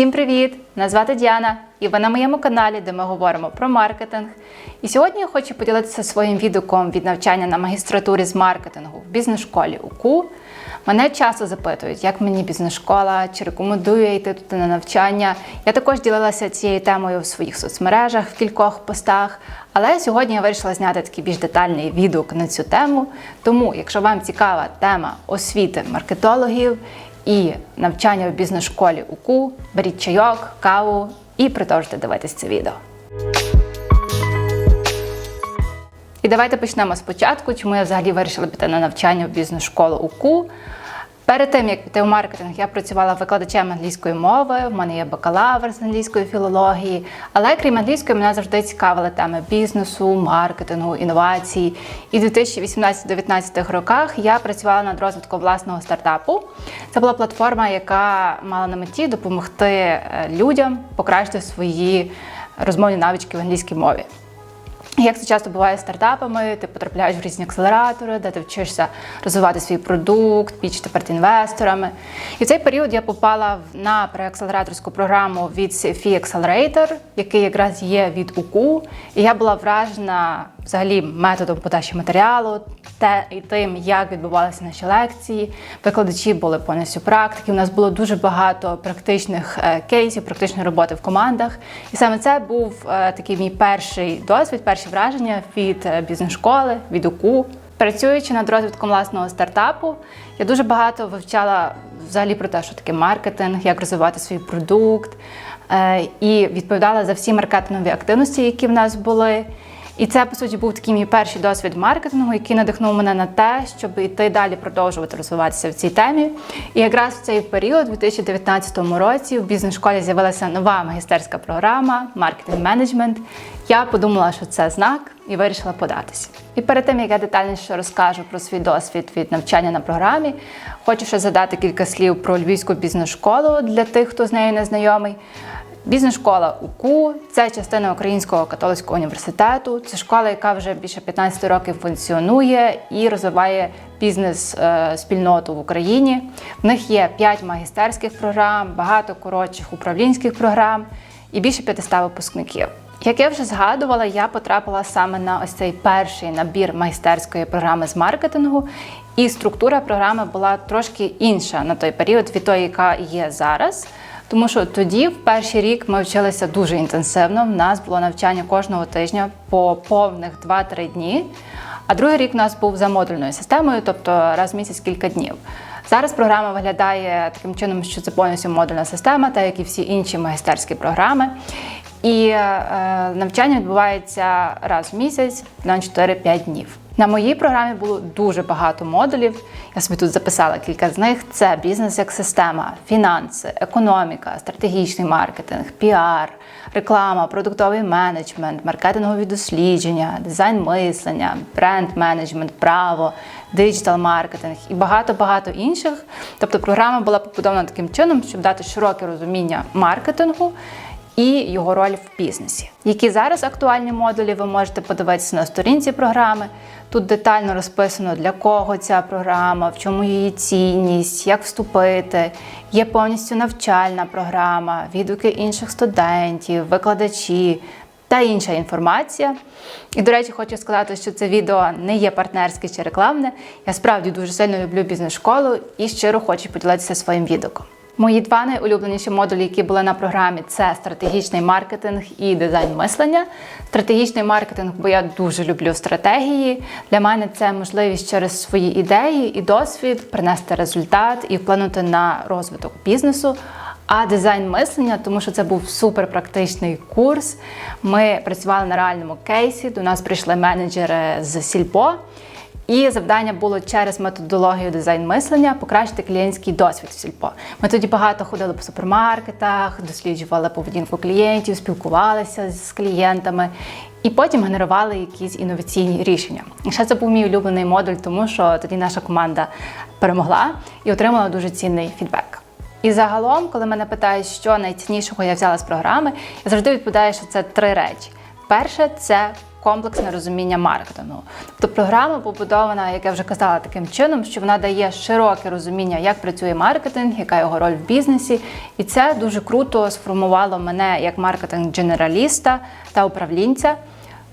Всім привіт! Мене звати Діана, і ви на моєму каналі, де ми говоримо про маркетинг. І сьогодні я хочу поділитися своїм відгуком від навчання на магістратурі з маркетингу в бізнес-школі УКУ. Мене часто запитують, як мені бізнес-школа, чи рекомендую йти туди на навчання. Я також ділилася цією темою в своїх соцмережах, в кількох постах. Але сьогодні я вирішила зняти такий більш детальний відгук на цю тему. Тому, якщо вам цікава тема освіти маркетологів і навчання в бізнес-школі УКУ, беріть чайок, каву і продовжуйте дивитись це відео. І давайте почнемо спочатку, чому я взагалі вирішила піти на навчання в бізнес-школу УКУ. Перед тим як піти в маркетинг, я працювала викладачем англійської мови. В мене є бакалавр з англійської філології. Але крім англійської, мене завжди цікавили теми бізнесу, маркетингу, інновацій. І в 2018-2019 роках я працювала над розвитком власного стартапу. Це була платформа, яка мала на меті допомогти е, людям покращити свої розмовні навички в англійській мові. Як це часто буває з стартапами, ти потрапляєш в різні акселератори, де ти вчишся розвивати свій продукт, пічити перед інвесторами. І в цей період я попала на преакселераторську програму від CFE Accelerator, який якраз є від УКУ. І я була вражена взагалі методом подачі матеріалу, те і тим, як відбувалися наші лекції. Викладачі були повністю практики. У нас було дуже багато практичних е, кейсів, практичної роботи в командах. І саме це був е, такий мій перший досвід, перші враження від е, бізнес-школи, від УКУ. Працюючи над розвитком власного стартапу, я дуже багато вивчала взагалі про те, що таке маркетинг, як розвивати свій продукт, е, і відповідала за всі маркетингові активності, які в нас були. І це, по суті, був такий мій перший досвід маркетингу, який надихнув мене на те, щоб йти далі продовжувати розвиватися в цій темі. І якраз в цей період, у 2019 році, в бізнес-школі з'явилася нова магістерська програма маркетинг менеджмент. Я подумала, що це знак, і вирішила податися. І перед тим як я детальніше розкажу про свій досвід від навчання на програмі, хочу ще задати кілька слів про львівську бізнес-школу для тих, хто з нею не знайомий. Бізнес-школа УКУ це частина Українського католицького університету. Це школа, яка вже більше 15 років функціонує і розвиває бізнес-спільноту в Україні. В них є 5 магістерських програм, багато коротших управлінських програм і більше 500 випускників. Як я вже згадувала, я потрапила саме на ось цей перший набір майстерської програми з маркетингу, і структура програми була трошки інша на той період від тої, яка є зараз. Тому що тоді, в перший рік, ми вчилися дуже інтенсивно. В нас було навчання кожного тижня по повних 2-3 дні. А другий рік у нас був за модульною системою, тобто раз в місяць кілька днів. Зараз програма виглядає таким чином, що це повністю модульна система, так як і всі інші магістерські програми. І е, навчання відбувається раз в місяць на 4-5 днів. На моїй програмі було дуже багато модулів. Я собі тут записала кілька з них: це бізнес як система, фінанси, економіка, стратегічний маркетинг, піар, реклама, продуктовий менеджмент, маркетингові дослідження, дизайн мислення, бренд менеджмент, право, диджитал маркетинг і багато-багато інших. Тобто програма була побудована таким чином, щоб дати широке розуміння маркетингу і його роль в бізнесі. Які зараз актуальні модулі, ви можете подивитися на сторінці програми. Тут детально розписано, для кого ця програма, в чому її цінність, як вступити. Є повністю навчальна програма, відгуки інших студентів, викладачі та інша інформація. І, до речі, хочу сказати, що це відео не є партнерське чи рекламне. Я справді дуже сильно люблю бізнес-школу і щиро хочу поділитися своїм відгуком. Мої два найулюбленіші модулі, які були на програмі, це стратегічний маркетинг і дизайн мислення. Стратегічний маркетинг, бо я дуже люблю стратегії. Для мене це можливість через свої ідеї і досвід принести результат і вплинути на розвиток бізнесу. А дизайн мислення, тому що це був суперпрактичний курс. Ми працювали на реальному кейсі. До нас прийшли менеджери з Сільпо. І завдання було через методологію дизайн мислення покращити клієнтський досвід в сільпо. Ми тоді багато ходили по супермаркетах, досліджували поведінку клієнтів, спілкувалися з клієнтами і потім генерували якісь інноваційні рішення. І ще це був мій улюблений модуль, тому що тоді наша команда перемогла і отримала дуже цінний фідбек. І загалом, коли мене питають, що найціннішого я взяла з програми, я завжди відповідаю, що це три речі. Перше це комплексне розуміння маркетингу. Тобто програма побудована, як я вже казала, таким чином, що вона дає широке розуміння, як працює маркетинг, яка його роль в бізнесі. І це дуже круто сформувало мене як маркетинг-дженераліста та управлінця.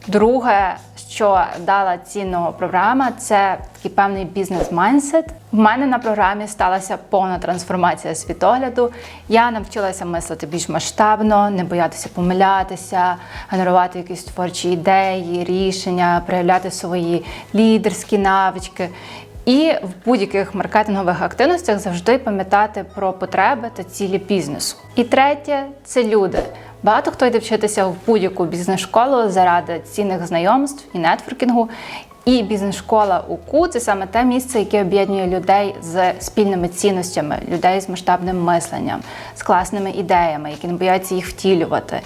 Друге, що дала цінного програма, це такий певний бізнес-майндсет. В мене на програмі сталася повна трансформація світогляду. Я навчилася мислити більш масштабно, не боятися помилятися, генерувати якісь творчі ідеї, рішення, проявляти свої лідерські навички. І в будь-яких маркетингових активностях завжди пам'ятати про потреби та цілі бізнесу. І третє це люди. Багато хто йде вчитися в будь-яку бізнес-школу заради цінних знайомств і нетворкінгу. І бізнес-школа УКУ це саме те місце, яке об'єднує людей з спільними цінностями, людей з масштабним мисленням, з класними ідеями, які не бояться їх втілювати.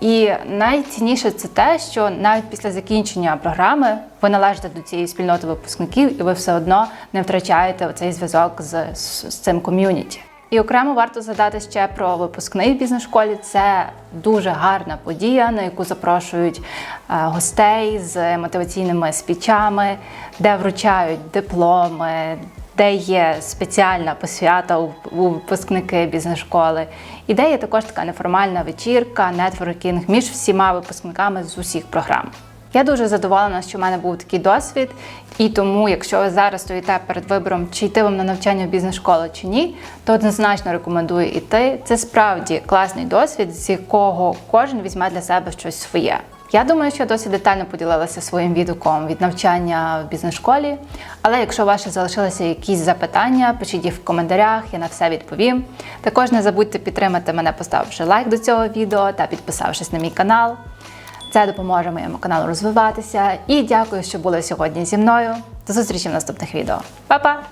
І найцінніше це те, що навіть після закінчення програми ви належите до цієї спільноти випускників, і ви все одно не втрачаєте цей зв'язок з, з, з цим ком'юніті. І окремо варто згадати ще про випускний в бізнес-школі. Це дуже гарна подія, на яку запрошують е, гостей з мотиваційними спічами, де вручають дипломи, де є спеціальна посвята у, випускники бізнес-школи. І де є також така неформальна вечірка, нетворкінг між всіма випускниками з усіх програм. Я дуже задоволена, що в мене був такий досвід, і тому, якщо ви зараз стоїте перед вибором, чи йти вам на навчання в бізнес-школу чи ні, то однозначно рекомендую йти. Це справді класний досвід, з якого кожен візьме для себе щось своє. Я думаю, що я досить детально поділилася своїм відгуком від навчання в бізнес-школі. Але якщо у вас залишилися якісь запитання, пишіть їх в коментарях, я на все відповім. Також не забудьте підтримати мене, поставивши лайк до цього відео та підписавшись на мій канал. Це допоможе моєму каналу розвиватися. І дякую, що були сьогодні зі мною. До зустрічі в наступних відео. Па-па!